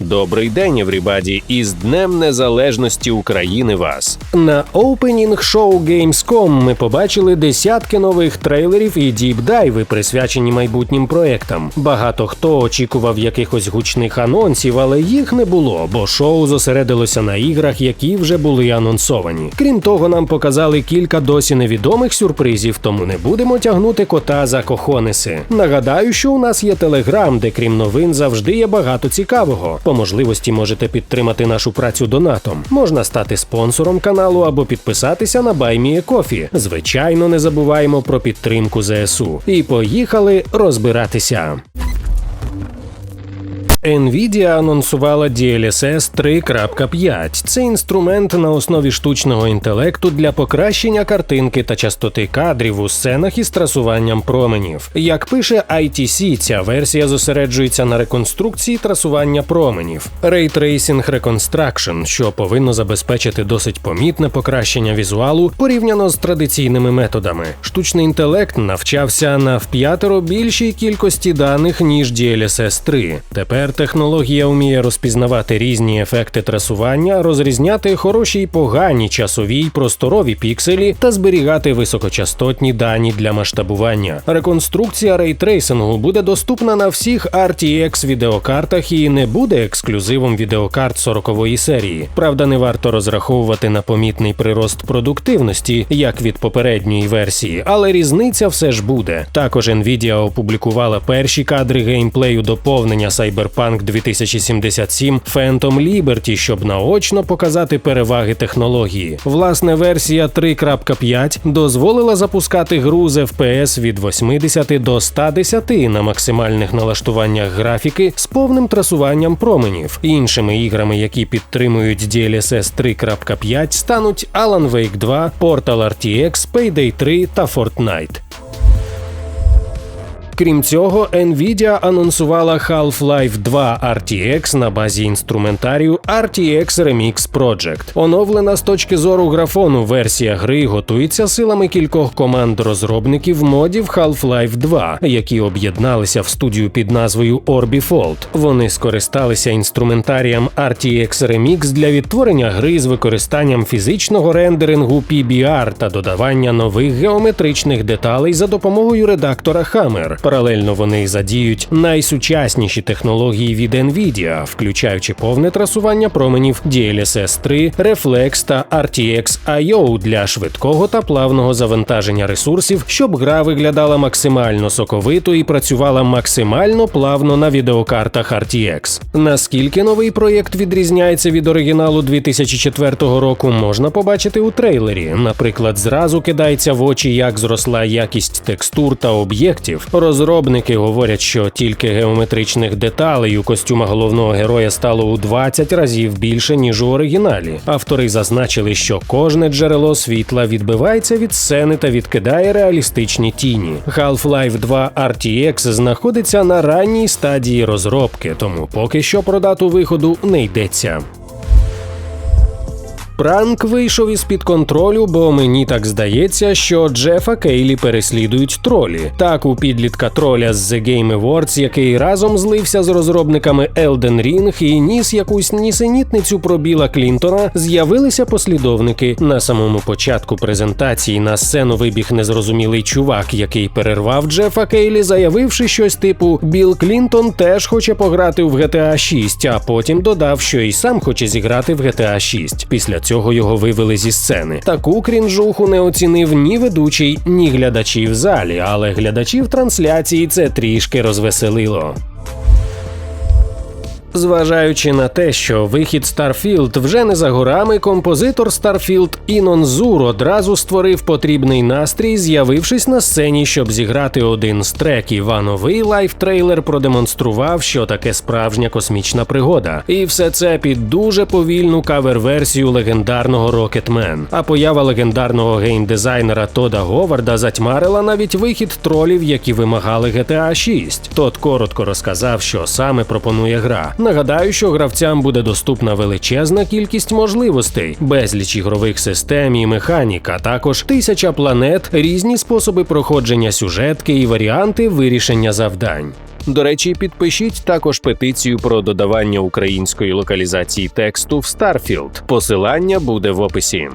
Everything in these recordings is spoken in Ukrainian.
Добрий день, еврібаді, із Днем Незалежності України вас. На опенінг шоу Gamescom ми побачили десятки нових трейлерів і діпдайви, присвячені майбутнім проектам. Багато хто очікував якихось гучних анонсів, але їх не було, бо шоу зосередилося на іграх, які вже були анонсовані. Крім того, нам показали кілька досі невідомих сюрпризів, тому не будемо тягнути кота за кохонеси. Нагадаю, що у нас є телеграм, де крім новин завжди є багато цікавого. По можливості можете підтримати нашу працю донатом. Можна стати спонсором каналу або підписатися на BuyMeACoffee. Звичайно, не забуваємо про підтримку ЗСУ. І поїхали розбиратися. Nvidia анонсувала DLSS 3.5. Це інструмент на основі штучного інтелекту для покращення картинки та частоти кадрів у сценах із трасуванням променів. Як пише ITC, ця версія зосереджується на реконструкції трасування променів. Ray Tracing Reconstruction, що повинно забезпечити досить помітне покращення візуалу порівняно з традиційними методами. Штучний інтелект навчався на вп'ятеро більшій кількості даних ніж DLSS 3. Тепер технологія вміє розпізнавати різні ефекти трасування, розрізняти хороші й погані часові й просторові пікселі та зберігати високочастотні дані для масштабування. Реконструкція рейтрейсингу буде доступна на всіх RTX відеокартах і не буде ексклюзивом відеокарт 40-ї серії. Правда, не варто розраховувати на помітний прирост продуктивності, як від попередньої версії, але різниця все ж буде. Також Nvidia опублікувала перші кадри геймплею доповнення Cyberpunk Cyberpunk 2077 Phantom Liberty, щоб наочно показати переваги технології. Власне, версія 3.5 дозволила запускати гру з FPS від 80 до 110 на максимальних налаштуваннях графіки з повним трасуванням променів. Іншими іграми, які підтримують DLSS 3.5, стануть Alan Wake 2, Portal RTX, Payday 3 та Fortnite. Крім цього, Nvidia анонсувала Half-Life 2 RTX на базі інструментарію RTX Remix Project. Оновлена з точки зору графону версія гри готується силами кількох команд розробників модів Half-Life 2, які об'єдналися в студію під назвою Orbifold. Вони скористалися інструментарієм RTX Remix для відтворення гри з використанням фізичного рендерингу PBR та додавання нових геометричних деталей за допомогою редактора Hammer. Паралельно вони задіють найсучасніші технології від Nvidia, включаючи повне трасування променів DLSS 3, Reflex та RTX IO для швидкого та плавного завантаження ресурсів, щоб гра виглядала максимально соковито і працювала максимально плавно на відеокартах RTX. Наскільки новий проєкт відрізняється від оригіналу 2004 року, можна побачити у трейлері. Наприклад, зразу кидається в очі, як зросла якість текстур та об'єктів. Розробники говорять, що тільки геометричних деталей у костюма головного героя стало у 20 разів більше ніж у оригіналі. Автори зазначили, що кожне джерело світла відбивається від сцени та відкидає реалістичні тіні. Half-Life 2 RTX знаходиться на ранній стадії розробки, тому поки що про дату виходу не йдеться. Пранк вийшов із під контролю, бо мені так здається, що Джефа Кейлі переслідують тролі. Так, у підлітка троля з The Game Awards, який разом злився з розробниками Elden Ring і ніс якусь нісенітницю про Біла Клінтона, з'явилися послідовники. На самому початку презентації на сцену вибіг незрозумілий чувак, який перервав Джефа Кейлі, заявивши щось типу Біл Клінтон теж хоче пограти в GTA 6, а потім додав, що і сам хоче зіграти в GTA 6. Після цього його вивели зі сцени. Таку крінжуху не оцінив ні ведучий, ні глядачі в залі, але глядачів трансляції це трішки розвеселило. Зважаючи на те, що вихід Starfield вже не за горами, композитор Starfield Інон Зур одразу створив потрібний настрій, з'явившись на сцені, щоб зіграти один з треків. А новий лайф-трейлер продемонстрував, що таке справжня космічна пригода. І все це під дуже повільну кавер-версію легендарного Rocketman. А поява легендарного геймдизайнера Тода Говарда затьмарила навіть вихід тролів, які вимагали GTA 6. Тот коротко розказав, що саме пропонує гра. Нагадаю, що гравцям буде доступна величезна кількість можливостей, безліч ігрових систем і механік, а також тисяча планет, різні способи проходження сюжетки і варіанти вирішення завдань. До речі, підпишіть також петицію про додавання української локалізації тексту в Starfield. Посилання буде в описі.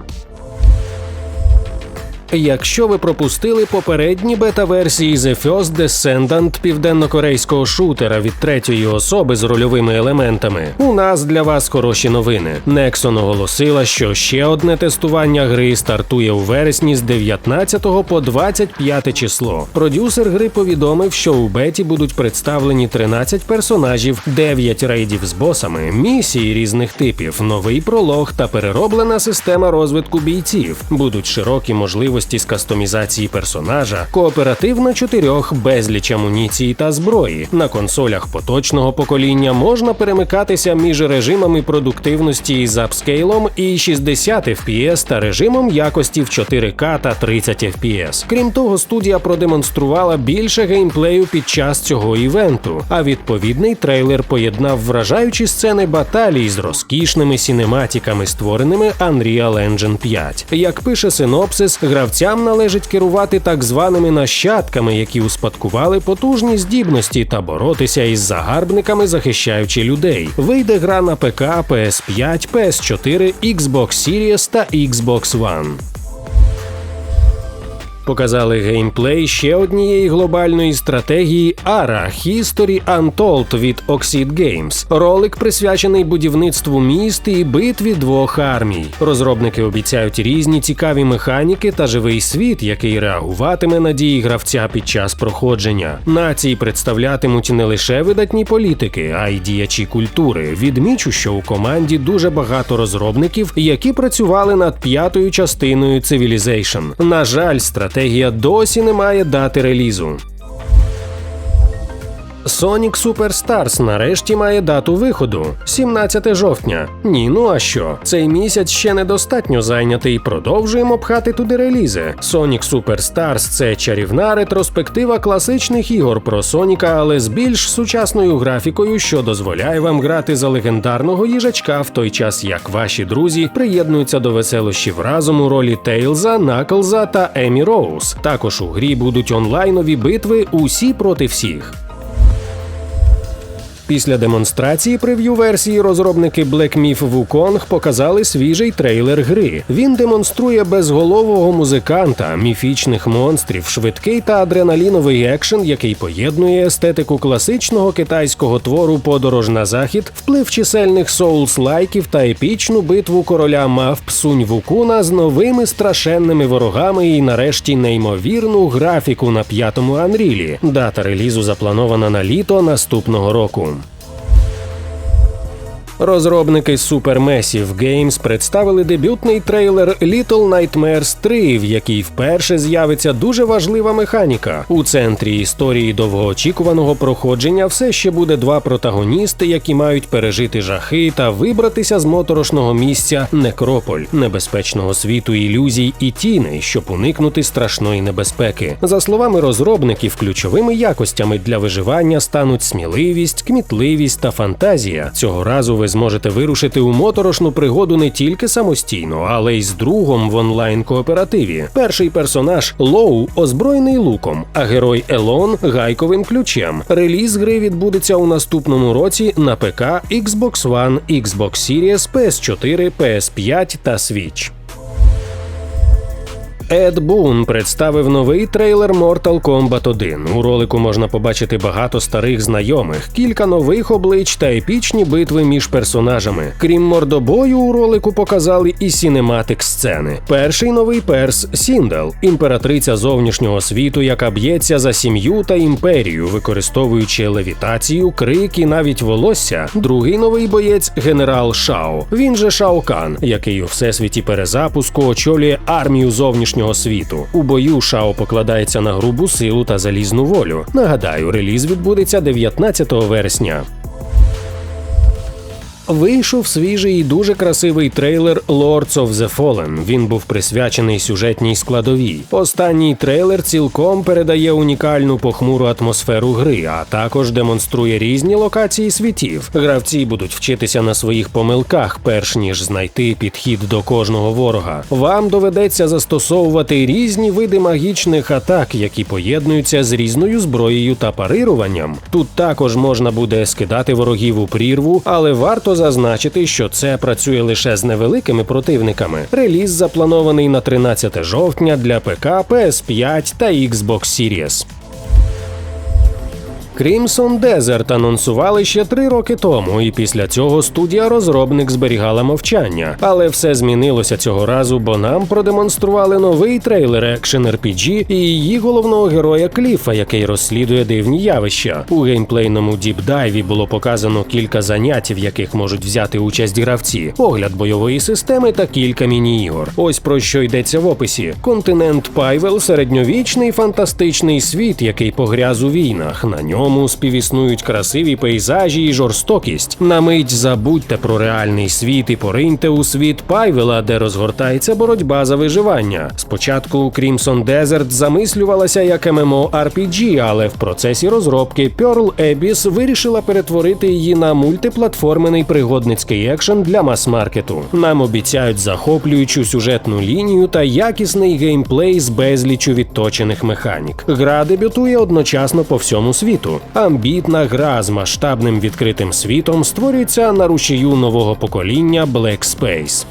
Якщо ви пропустили попередні бета-версії The First Descendant південно-корейського шутера від третьої особи з рольовими елементами, у нас для вас хороші новини. Nexon оголосила, що ще одне тестування гри стартує у вересні з 19 по 25 число. Продюсер гри повідомив, що у беті будуть представлені 13 персонажів, 9 рейдів з босами, місії різних типів, новий пролог та перероблена система розвитку бійців. Будуть широкі можливості можливості з кастомізації персонажа, кооператив на чотирьох, безліч амуніції та зброї. На консолях поточного покоління можна перемикатися між режимами продуктивності із апскейлом і 60 FPS та режимом якості в 4К та 30 FPS. Крім того, студія продемонструвала більше геймплею під час цього івенту, а відповідний трейлер поєднав вражаючі сцени баталій з розкішними сінематіками, створеними Unreal Engine 5. Як пише синопсис, гравці гравцям належить керувати так званими нащадками, які успадкували потужні здібності та боротися із загарбниками, захищаючи людей. Вийде гра на ПК, PS5, PS4, Xbox Series та Xbox One. Показали геймплей ще однієї глобальної стратегії ARA History Untold від Oxid Games. Ролик присвячений будівництву міст і битві двох армій. Розробники обіцяють різні цікаві механіки та живий світ, який реагуватиме на дії гравця під час проходження. Нації представлятимуть не лише видатні політики, а й діячі культури. Відмічу, що у команді дуже багато розробників, які працювали над п'ятою частиною Civilization. На жаль, стратегія стратегія досі не має дати релізу. Sonic Superstars нарешті має дату виходу 17 жовтня. Ні, ну а що? Цей місяць ще недостатньо зайнятий. Продовжуємо пхати туди релізи. Sonic Superstars – це чарівна ретроспектива класичних ігор про Соніка, але з більш сучасною графікою, що дозволяє вам грати за легендарного їжачка в той час, як ваші друзі приєднуються до веселощів разом у ролі Тейлза, Наклза та Емі Роуз. Також у грі будуть онлайнові битви усі проти всіх. Після демонстрації прев'ю версії розробники Black Myth Wukong показали свіжий трейлер гри. Він демонструє безголового музиканта, міфічних монстрів, швидкий та адреналіновий екшен, який поєднує естетику класичного китайського твору Подорож на захід, вплив чисельних соулс-лайків та епічну битву короля мавп Сунь Вукуна з новими страшенними ворогами і, нарешті, неймовірну графіку на п'ятому анрілі. Дата релізу запланована на літо наступного року. Розробники Supermassive Games представили дебютний трейлер Little Nightmares 3, в якій вперше з'явиться дуже важлива механіка. У центрі історії довгоочікуваного проходження все ще буде два протагоністи, які мають пережити жахи та вибратися з моторошного місця Некрополь, небезпечного світу ілюзій і тіней, щоб уникнути страшної небезпеки. За словами розробників, ключовими якостями для виживання стануть сміливість, кмітливість та фантазія. Цього разу ви зможете вирушити у моторошну пригоду не тільки самостійно, але й з другом в онлайн кооперативі. Перший персонаж Лоу озброєний луком, а герой Елон гайковим ключем. Реліз гри відбудеться у наступному році на ПК, Xbox One, Xbox Series, PS4, PS5 та Switch. Ед Бун представив новий трейлер Mortal Kombat 1. У ролику можна побачити багато старих знайомих, кілька нових облич та епічні битви між персонажами. Крім мордобою, у ролику показали і сінематик сцени. Перший новий перс Сіндел, імператриця зовнішнього світу, яка б'ється за сім'ю та імперію, використовуючи левітацію, крик і навіть волосся. Другий новий боєць генерал Шао. Він же Шао Кан, який у всесвіті перезапуску очолює армію зовнішнього зовнішнього світу. У бою Шао покладається на грубу силу та залізну волю. Нагадаю, реліз відбудеться 19 вересня. Вийшов свіжий і дуже красивий трейлер Lords of the Fallen. Він був присвячений сюжетній складовій. Останній трейлер цілком передає унікальну похмуру атмосферу гри, а також демонструє різні локації світів. Гравці будуть вчитися на своїх помилках, перш ніж знайти підхід до кожного ворога. Вам доведеться застосовувати різні види магічних атак, які поєднуються з різною зброєю та парируванням. Тут також можна буде скидати ворогів у прірву, але варто зазначити, що це працює лише з невеликими противниками. Реліз запланований на 13 жовтня для ПК, PS5 та Xbox Series. Crimson Desert анонсували ще три роки тому, і після цього студія розробник зберігала мовчання. Але все змінилося цього разу, бо нам продемонстрували новий трейлер екшен RPG і її головного героя Кліфа, який розслідує дивні явища. У геймплейному діпдайві було показано кілька занять, в яких можуть взяти участь гравці, огляд бойової системи та кілька міні-ігор. Ось про що йдеться в описі: континент Пайвел середньовічний фантастичний світ, який погряз у війнах. На ньому співіснують красиві пейзажі і жорстокість. На мить забудьте про реальний світ і пориньте у світ Пайвела, де розгортається боротьба за виживання. Спочатку Crimson Desert замислювалася як MMORPG, але в процесі розробки Pearl Abyss вирішила перетворити її на мультиплатформений пригодницький екшен для мас-маркету. Нам обіцяють захоплюючу сюжетну лінію та якісний геймплей з безлічу відточених механік. Гра дебютує одночасно по всьому світу. Амбітна гра з масштабним відкритим світом створюється на рушію нового покоління Black Space.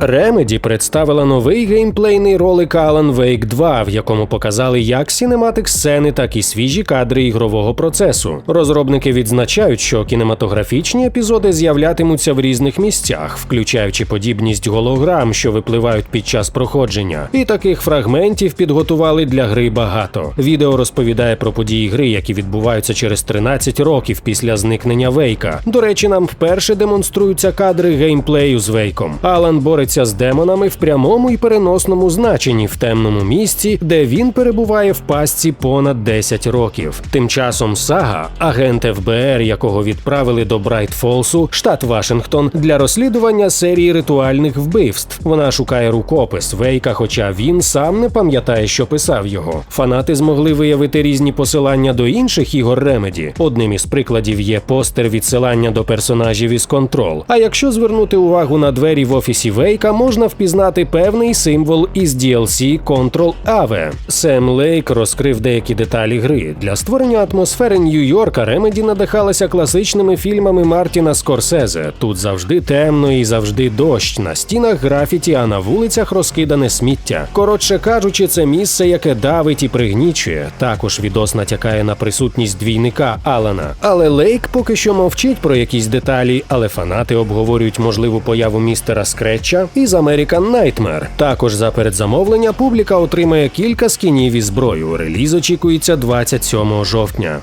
Remedy представила новий геймплейний ролик Alan Wake 2, в якому показали як сінематик сцени, так і свіжі кадри ігрового процесу. Розробники відзначають, що кінематографічні епізоди з'являтимуться в різних місцях, включаючи подібність голограм, що випливають під час проходження. І таких фрагментів підготували для гри багато. Відео розповідає про події гри, які відбуваються через 13 років після зникнення Вейка. До речі, нам вперше демонструються кадри геймплею з Вейком. Алан бореться з демонами в прямому і переносному значенні в темному місці, де він перебуває в пастці понад 10 років. Тим часом Сага, агент ФБР, якого відправили до Брайтфолсу, штат Вашингтон, для розслідування серії ритуальних вбивств. Вона шукає рукопис Вейка, хоча він сам не пам'ятає, що писав його. Фанати змогли виявити різні посилання до інших ігор Ремеді. Одним із прикладів є постер відсилання до персонажів із Control. А якщо звернути увагу на двері в офісі Вейка, можна впізнати певний символ із DLC Control Ave. Сем Лейк розкрив деякі деталі гри. Для створення атмосфери Нью-Йорка Ремеді надихалася класичними фільмами Мартіна Скорсезе. Тут завжди темно і завжди дощ. На стінах графіті, а на вулицях розкидане сміття. Коротше кажучи, це місце, яке давить і пригнічує. Також відос натякає на присутність двійника Алана. Але Лейк поки що мовчить про якісь деталі, але фанати обговорюють можливу появу містера Скретча із American Nightmare. Також за передзамовлення публіка отримає кілька скінів і зброю. Реліз очікується 27 жовтня.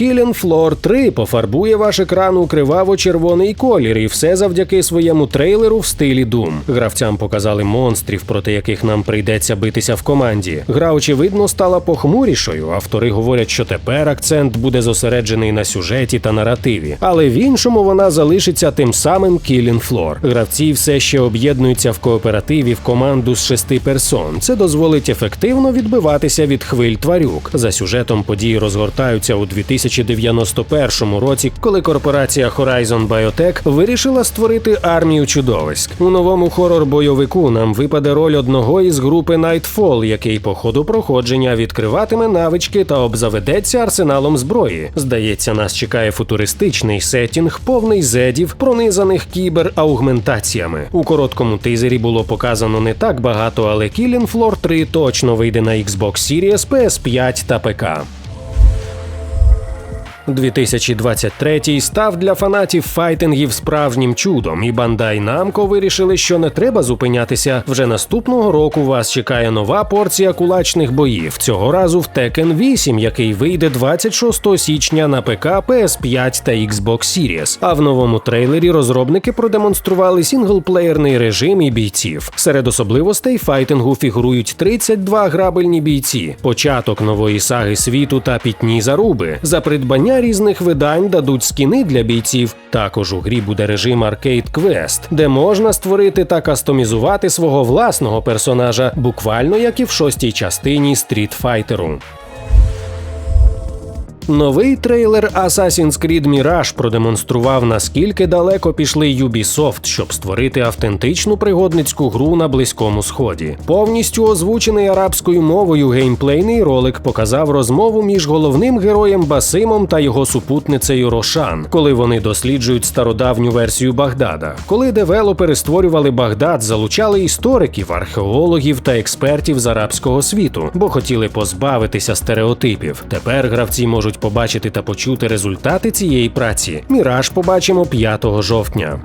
Killing Floor 3 пофарбує ваш екран у криваво-червоний колір, і все завдяки своєму трейлеру в стилі Doom. Гравцям показали монстрів, проти яких нам прийдеться битися в команді. Гра, очевидно, стала похмурішою. Автори говорять, що тепер акцент буде зосереджений на сюжеті та наративі, але в іншому вона залишиться тим самим Killing Floor. Гравці все ще об'єднуються в кооперативі в команду з шести персон. Це дозволить ефективно відбиватися від хвиль тварюк. За сюжетом події розгортаються у 2000 2091 році, коли корпорація Horizon Biotech вирішила створити армію чудовиськ. У новому хорор-бойовику нам випаде роль одного із групи Nightfall, який по ходу проходження відкриватиме навички та обзаведеться арсеналом зброї. Здається, нас чекає футуристичний сетінг, повний зедів, пронизаних кібер-аугментаціями. У короткому тизері було показано не так багато, але Killing Floor 3 точно вийде на Xbox Series, PS5 та ПК. 2023 став для фанатів файтингів справжнім чудом, і Bandai Namco вирішили, що не треба зупинятися. Вже наступного року вас чекає нова порція кулачних боїв. Цього разу в Tekken 8, який вийде 26 січня на ПК, PS5 та Xbox Series. А в новому трейлері розробники продемонстрували сінглплеєрний режим і бійців. Серед особливостей файтингу фігурують 32 грабельні бійці, початок нової саги світу та пітні заруби. За придбання видання різних видань дадуть скіни для бійців. Також у грі буде режим Arcade Quest, де можна створити та кастомізувати свого власного персонажа, буквально як і в шостій частині Street Fighter. Новий трейлер Assassin's Creed Mirage продемонстрував, наскільки далеко пішли Ubisoft, щоб створити автентичну пригодницьку гру на Близькому Сході. Повністю озвучений арабською мовою геймплейний ролик показав розмову між головним героєм Басимом та його супутницею Рошан, коли вони досліджують стародавню версію Багдада. Коли девелопери створювали Багдад, залучали істориків, археологів та експертів з арабського світу, бо хотіли позбавитися стереотипів. Тепер гравці можуть побачити та почути результати цієї праці. Міраж побачимо 5 жовтня.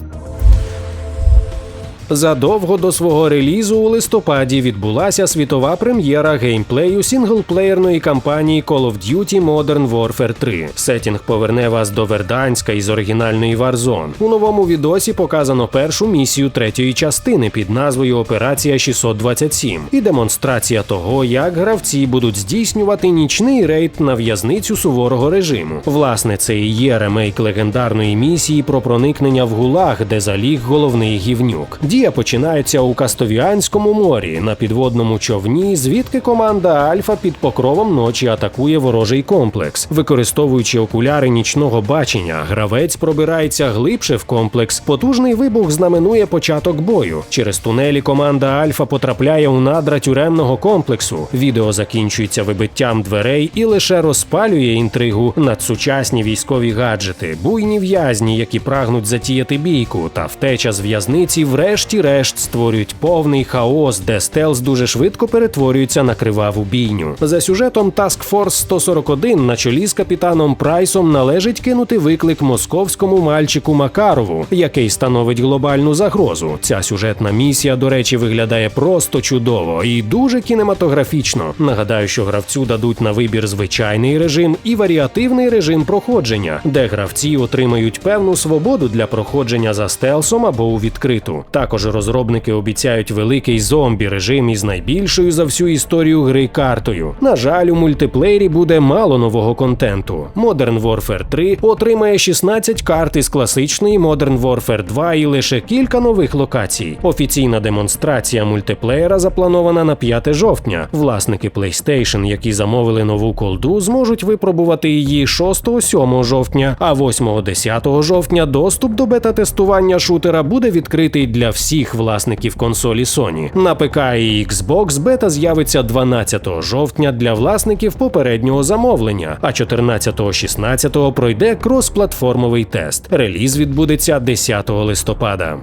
Задовго до свого релізу у листопаді відбулася світова прем'єра геймплею сінглплеєрної кампанії Call of Duty Modern Warfare 3. Сетінг поверне вас до Верданська із оригінальної Warzone. У новому відосі показано першу місію третьої частини під назвою Операція 627 і демонстрація того, як гравці будуть здійснювати нічний рейд на в'язницю суворого режиму. Власне, це і є ремейк легендарної місії про проникнення в гулаг, де заліг головний гівнюк. Дія починається у Кастовіанському морі на підводному човні, звідки команда Альфа під покровом ночі атакує ворожий комплекс. Використовуючи окуляри нічного бачення, гравець пробирається глибше в комплекс. Потужний вибух знаменує початок бою. Через тунелі команда Альфа потрапляє у надра тюремного комплексу. Відео закінчується вибиттям дверей і лише розпалює інтригу надсучасні військові гаджети, буйні в'язні, які прагнуть затіяти бійку, та втеча з в'язниці врешті врешті-решт створюють повний хаос, де стелс дуже швидко перетворюється на криваву бійню. За сюжетом Task Force 141 на чолі з капітаном Прайсом належить кинути виклик московському мальчику Макарову, який становить глобальну загрозу. Ця сюжетна місія, до речі, виглядає просто чудово і дуже кінематографічно. Нагадаю, що гравцю дадуть на вибір звичайний режим і варіативний режим проходження, де гравці отримають певну свободу для проходження за стелсом або у відкриту. Також розробники обіцяють великий зомбі режим із найбільшою за всю історію гри картою. На жаль, у мультиплеєрі буде мало нового контенту. Modern Warfare 3 отримає 16 карт із класичної Modern Warfare 2 і лише кілька нових локацій. Офіційна демонстрація мультиплеєра запланована на 5 жовтня. Власники PlayStation, які замовили нову колду, зможуть випробувати її 6-7 жовтня, а 8-10 жовтня доступ до бета-тестування шутера буде відкритий для всіх власників консолі Sony. На ПК і Xbox бета з'явиться 12 жовтня для власників попереднього замовлення, а 14-16 пройде кросплатформовий тест. Реліз відбудеться 10 листопада.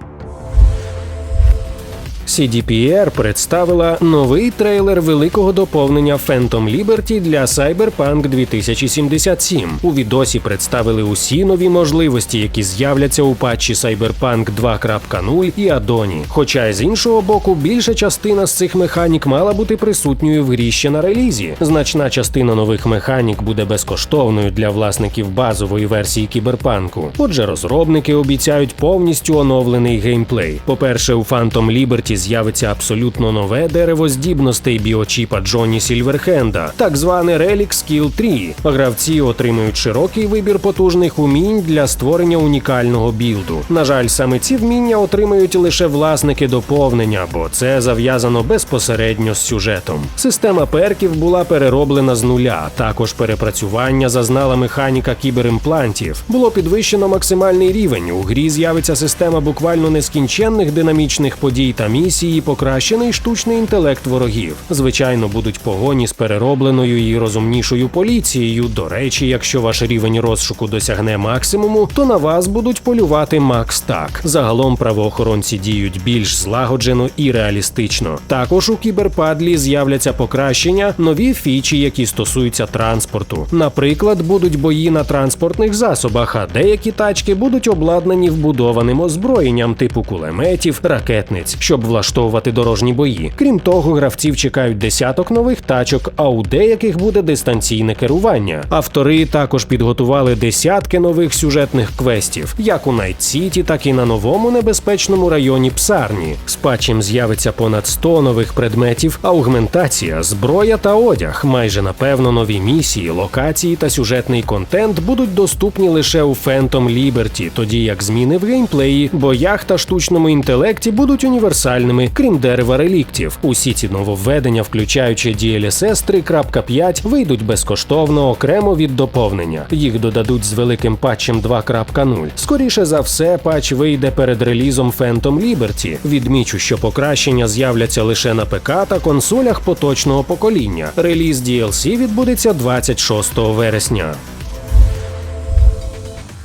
CDPR представила новий трейлер великого доповнення Phantom Liberty для Cyberpunk 2077. У відосі представили усі нові можливості, які з'являться у патчі Cyberpunk 2.0 і Адоні. Хоча з іншого боку, більша частина з цих механік мала бути присутньою в грі ще на релізі. Значна частина нових механік буде безкоштовною для власників базової версії кіберпанку. Отже, розробники обіцяють повністю оновлений геймплей. По-перше, у Phantom Liberty з'явиться абсолютно нове дерево здібностей біочіпа Джоні Сільверхенда, так зване Relic Skill 3. Гравці отримують широкий вибір потужних умінь для створення унікального білду. На жаль, саме ці вміння отримають лише власники доповнення, бо це зав'язано безпосередньо з сюжетом. Система перків була перероблена з нуля. Також перепрацювання зазнала механіка кіберимплантів. Було підвищено максимальний рівень. У грі з'явиться система буквально нескінченних динамічних подій та місій місії покращений штучний інтелект ворогів. Звичайно, будуть погоні з переробленою і розумнішою поліцією. До речі, якщо ваш рівень розшуку досягне максимуму, то на вас будуть полювати Макс Так. Загалом правоохоронці діють більш злагоджено і реалістично. Також у кіберпадлі з'являться покращення, нові фічі, які стосуються транспорту. Наприклад, будуть бої на транспортних засобах, а деякі тачки будуть обладнані вбудованим озброєнням типу кулеметів, ракетниць, щоб влаштовувати дорожні бої. Крім того, гравців чекають десяток нових тачок, а у деяких буде дистанційне керування. Автори також підготували десятки нових сюжетних квестів, як у Найт Сіті, так і на новому небезпечному районі Псарні. З патчем з'явиться понад 100 нових предметів, аугментація, зброя та одяг. Майже напевно нові місії, локації та сюжетний контент будуть доступні лише у Phantom Liberty, тоді як зміни в геймплеї, боях та штучному інтелекті будуть універсальними, крім дерева реліктів. Усі ці нововведення, включаючи DLSS 3.5, вийдуть безкоштовно окремо від доповнення. Їх додадуть з великим патчем 2.0. Скоріше за все, патч вийде перед релізом Phantom Liberty. Відмічу, що покращення з'являться лише на ПК та консолях поточного покоління. Реліз DLC відбудеться 26 вересня.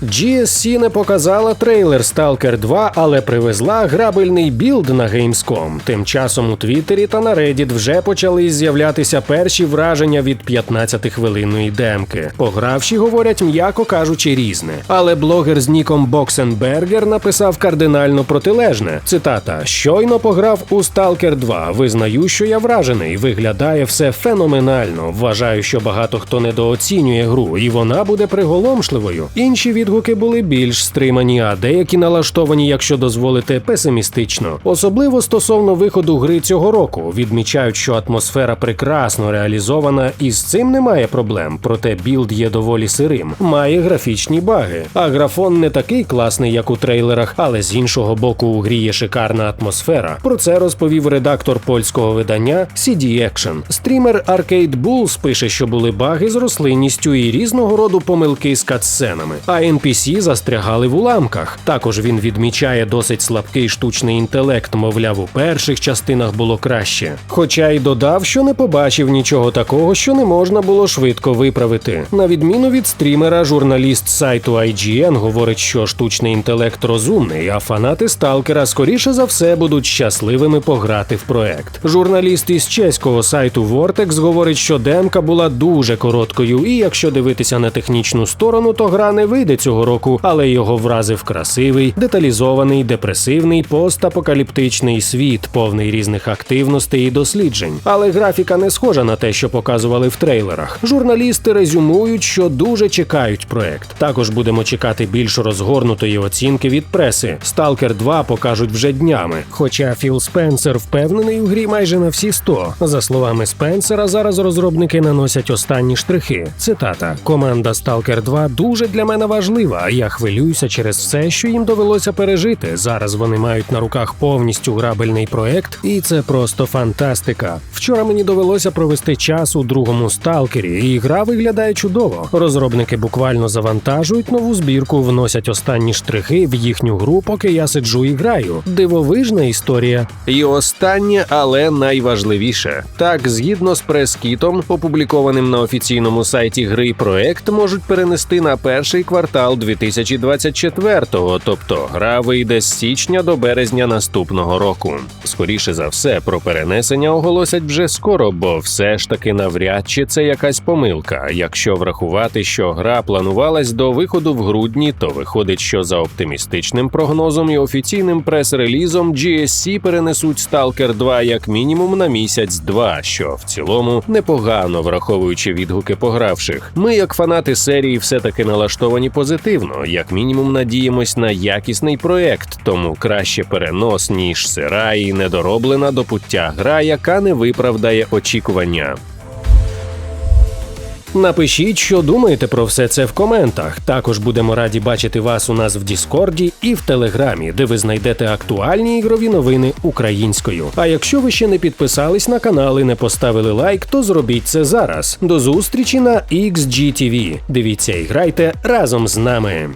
GSC не показала трейлер Stalker 2, але привезла грабельний білд на Gamescom. Тим часом у Твіттері та на Reddit вже почали з'являтися перші враження від 15-хвилинної демки. Погравші говорять, м'яко кажучи, різне. Але блогер з ніком Боксенбергер написав кардинально протилежне. Цитата: Щойно пограв у Stalker 2. Визнаю, що я вражений. Виглядає все феноменально. Вважаю, що багато хто недооцінює гру, і вона буде приголомшливою. Інші від відгуки були більш стримані, а деякі налаштовані, якщо дозволите, песимістично. Особливо стосовно виходу гри цього року. Відмічають, що атмосфера прекрасно реалізована, і з цим немає проблем. Проте білд є доволі сирим, має графічні баги. А графон не такий класний, як у трейлерах, але з іншого боку, у грі є шикарна атмосфера. Про це розповів редактор польського видання CD Action. Стрімер Arcade Bulls пише, що були баги з рослинністю і різного роду помилки з катсценами. А NPC застрягали в уламках. Також він відмічає досить слабкий штучний інтелект, мовляв, у перших частинах було краще. Хоча й додав, що не побачив нічого такого, що не можна було швидко виправити. На відміну від стрімера, журналіст сайту IGN говорить, що штучний інтелект розумний, а фанати сталкера скоріше за все будуть щасливими пограти в проект. Журналіст із чеського сайту Vortex говорить, що демка була дуже короткою, і якщо дивитися на технічну сторону, то гра не вийде цього року, але його вразив красивий, деталізований, депресивний, постапокаліптичний світ, повний різних активностей і досліджень. Але графіка не схожа на те, що показували в трейлерах. Журналісти резюмують, що дуже чекають проект. Також будемо чекати більш розгорнутої оцінки від преси. Сталкер 2 покажуть вже днями. Хоча Філ Спенсер впевнений у грі майже на всі 100. За словами Спенсера, зараз розробники наносять останні штрихи. Цитата: команда Сталкер 2 дуже для мене важлива. Я хвилююся через все, що їм довелося пережити. Зараз вони мають на руках повністю грабельний проект, і це просто фантастика. Вчора мені довелося провести час у другому сталкері, і гра виглядає чудово. Розробники буквально завантажують нову збірку, вносять останні штрихи в їхню гру, поки я сиджу і граю. Дивовижна історія. І останнє, але найважливіше. Так, згідно з прес-кітом, опублікованим на офіційному сайті гри, проект можуть перенести на перший квартал 2024-го, тобто гра вийде з січня до березня наступного року. Скоріше за все, про перенесення оголосять вже скоро, бо все ж таки навряд чи це якась помилка. Якщо врахувати, що гра планувалась до виходу в грудні, то виходить, що за оптимістичним прогнозом і офіційним прес-релізом GSC перенесуть Stalker 2 як мінімум на місяць-два, що в цілому непогано враховуючи відгуки погравших. Ми, як фанати серії, все таки налаштовані позитивно, як мінімум надіємось на якісний проект, тому краще перенос ніж сира і недороблена до пуття гра, яка не виправдає очікування. Напишіть, що думаєте про все це в коментах. Також будемо раді бачити вас у нас в Діскорді і в Телеграмі, де ви знайдете актуальні ігрові новини українською. А якщо ви ще не підписались на канал і не поставили лайк, то зробіть це зараз. До зустрічі на XGTV. Дивіться і грайте разом з нами.